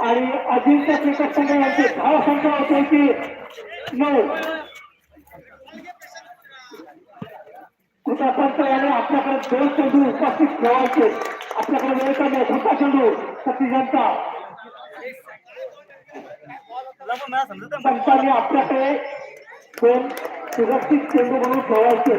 आणि अजिंक्य क्रिकेट संघ यांची धाव संख्या होते की नऊ. कृपया पंच याने आपल्याकडे दोन चेंडू उपस्थित ठेवायचे. आपल्याकडे वेळ कमी आहे. छोटा चेंडू सती जनता संतांनी आपल्याकडे दोन सुरक्षित चेंडू म्हणून ठेवायचे.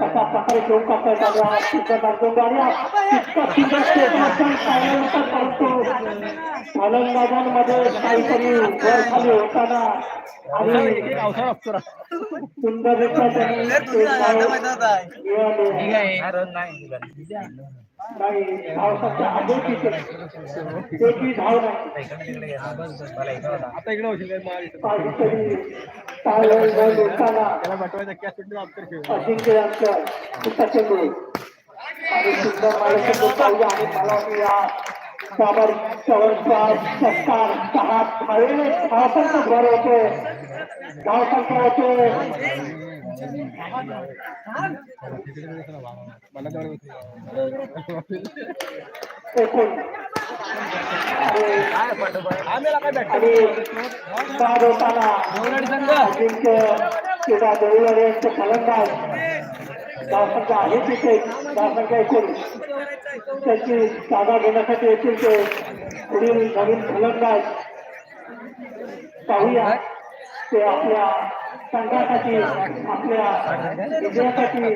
कशा प्रकारे घेऊन करतायत आणि हा सुंदर नागरिक आणि हा इतका सुंदर क्षेत्ररक्षण पाहिल्यानंतर सांगतो फलंदाजांमध्ये काहीतरी वर खाली होताना आणि सुंदररित्या त्यांनी ते डाव मिळवले. नाही पावसाच्या आधीच इथे एकही धाव नाही काहीतरी ताळमेळ न लोटताना अजिंक्य यांचं सुट्टा चेंडू आणि सुंदर मालचंद्र पाहिजे आणि मला या साबर चवरचा सत्कार सहा धावे धावसंख्या भर होते धावसंख्या होते एकूण बाद होताना अजिंक्य क्रीडा यांचे फलंदाज धावसंख्या आहे तिथे धावसंख्या त्याची जागा घेण्यासाठी येतील ते पुढील नवीन फलंदाज पाहूया. ते आपल्या संघासाठी आपल्या विजयासाठी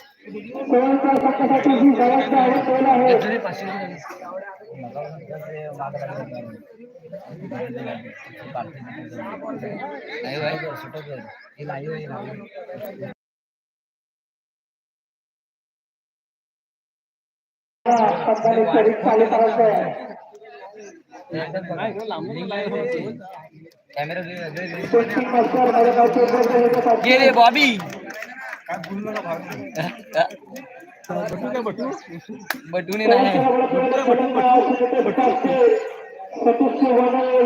सोळांचा संघासाठी वीस धावांचा आवाज़ ठेवला आहे पंधरा तरी चालू करायचं आहे कॅमेरा कोचिंग मास्टर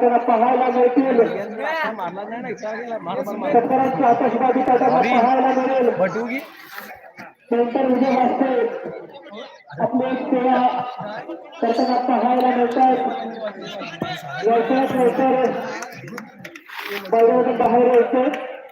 माझ्या गावचे गेले बॉबी बटून नाही पाहायला मिळतील शेतकऱ्यांची आतषबाजी करताना पाहायला मिळेल बटू की सेवा बाहेर यायचं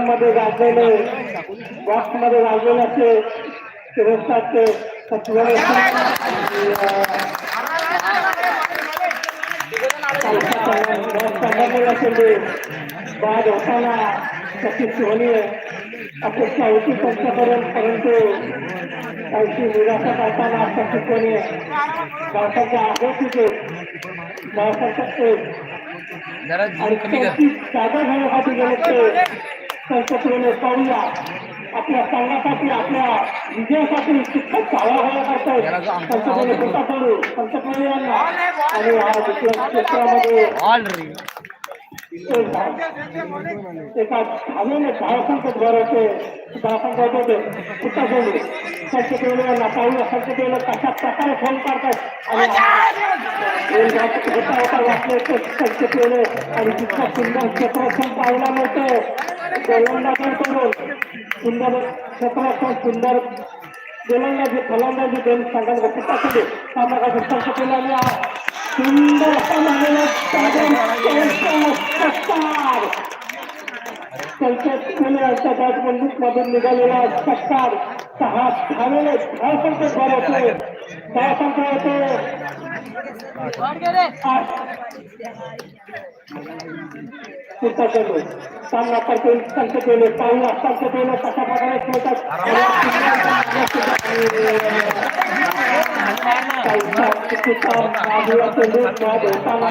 मध्ये गाजलेले बॉक्समध्ये गाजलेले असे शिरस्ताचे सचिवालय बाद होताना त्याची सोहनी अपेक्षा होती त्यांच्यापर्यंत परंतु गावसाच्या एक जरा आणि झूम कमी कर त्यांची जागा घेण्यासाठी गेले संसदेने पाहूया आपल्या संघासाठी आपल्या विजयासाठी तितकं चावा करतायत संसदेने कृपा करू संसदेने यांना आणि हा दुसऱ्या क्षेत्रामध्ये ऑल रे एका धावेने धावसंकट भरवते धावसंकट होते उत्तर अक्षरशः केलेलं नटाळू अक्षरशः केलं कशा प्रकारे फोन करतात. आणि वाटले केले आणि तिथं सुंदर क्षेत्रफळ पाहायला मिळतं गोलंदाजर करून सुंदर क्षेत्रफळ सुंदर गोलंदाजी फलंदाजी दोन संघात गप्पा केले सामना हस्तांश केला आणि सुंदर असा मानलेला त्यांच्या खेळ यांच्या मधून निघालेला षटकार सहा धावेल सहा संख्या धाव होते सहा संख्या होते पुढचा चेंडू सामना करते संख्य केले पाहुणा संख्य केले कशा प्रकारे खेळतात? चेंडू होताना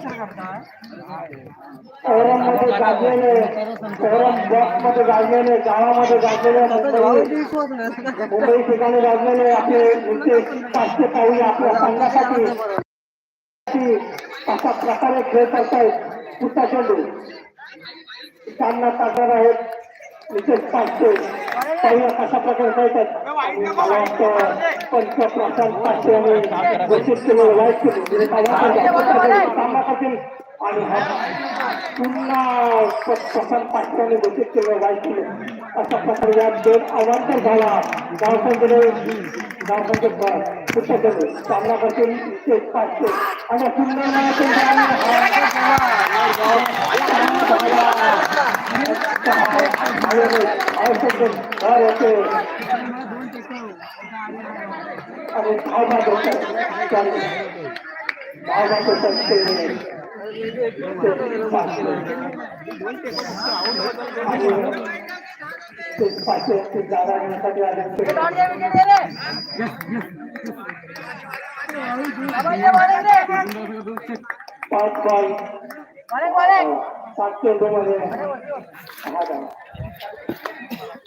आपले शहरांमध्ये गाजलेले शहरात बॉक्समध्ये गाजलेले गावामध्ये गाजलेले मुंबई मुंबई ठिकाणी गाजलेले आपले विशेष पाचशे पाहूया आपल्या संघासाठी ती अशा प्रकारे खेळ करतायत पुढचा चेंडू सामना करणार आहेत विशेष पाचशे पाहूया कशा प्रकारे खेळतात मला वाटतं पंच प्रशांत पाचशे आणि घोषित केलेलं वाईट केलं सामना करतील आणि हा पुन्हा प्रशांत केलेलं वाईट केलं अशा प्रकारे या दोन अवांतर झाला गावसंघ पुढचा चेंडू सामना करतील विशेष पाचशे आणि होते आणि धावबाद होतात धावबाद होतात ते पाचशे ते जागा घेण्यासाठी आले ते पाच बॉल सात चेंडूमध्ये सहा धावा.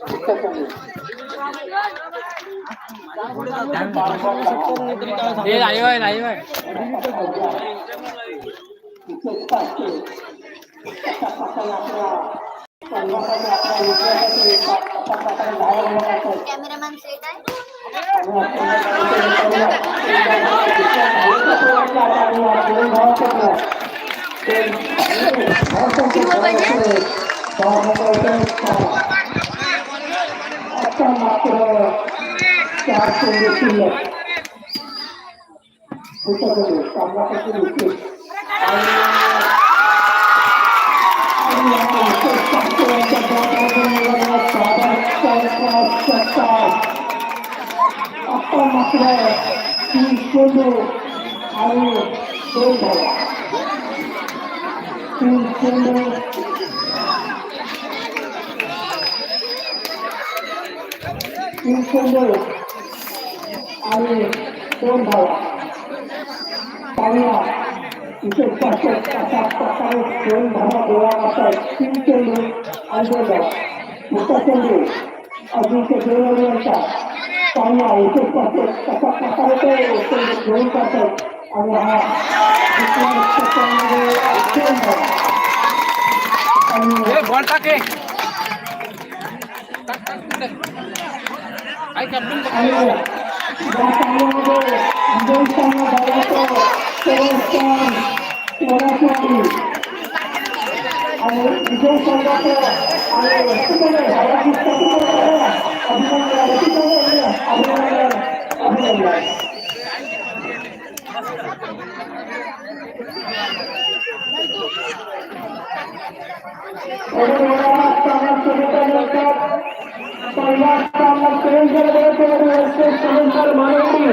पुढचा चेंडू. हे लाईव्ह आहे लाईव्ह চেষ্টাকে পাশাপাশি আপনারা সংগঠনে আপনারা নিজের ক্যামেরাম্যান সেটাই 어떤 맛에 김치도 아유 너무 김치도 김치도 아유 너무 अशा प्रकारे दोन धावा गोळा करतात तीन चेंडू आणि दोन धावा पुढचा चेंडू अजिंक्य देवळी यांचा पाहूया इथे स्पष्ट कशा সংস্থান সভাপতি আর বিশেষ সংগঠক আর সকলে ভালো অভিনন্দন অভিনন্দন পরিবার মানবী